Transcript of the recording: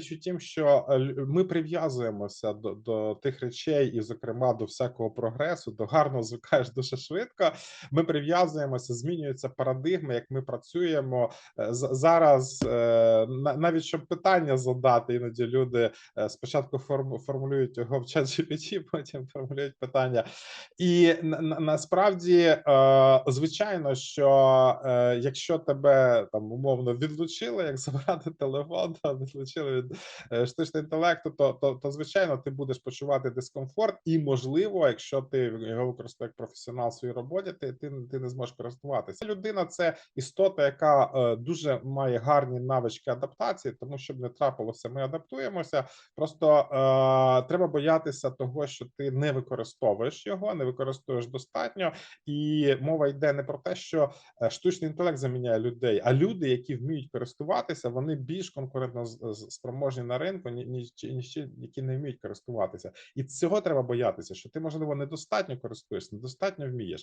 річ у тім, що е, ми прив'язуємося до, до тих речей, і, зокрема, до всякого прогресу, до гарно звикаєш дуже швидко. Ми прив'язуємося, змінюється парадигма, як ми працюємо Е, зараз. е, на- Навіть щоб питання задати, іноді люди спочатку форму- формулюють його в чат GPT, потім формулюють питання. І на- на- насправді, звичайно, що якщо тебе там умовно відлучили, як забрати телефон, відлучили від е, штучного інтелекту, то, то, то звичайно ти будеш почувати дискомфорт, і можливо, якщо ти його використовуєш як професіонал в своїй роботі, ти, ти, ти не зможеш користуватися. Людина це істота, яка е, дуже має гарні навички адаптації, тому щоб не трапилося, ми адаптуємося. Просто е, треба боятися того, що ти не використовуєш його, не використовуєш достатньо, і мова йде не про те, що е, штучний інтелект заміняє людей, а люди, які вміють користуватися, вони більш конкурентно з- спроможні на ринку, ні- ніж ні, які не вміють користуватися. І цього треба боятися, що ти можливо недостатньо користуєшся, недостатньо вмієш.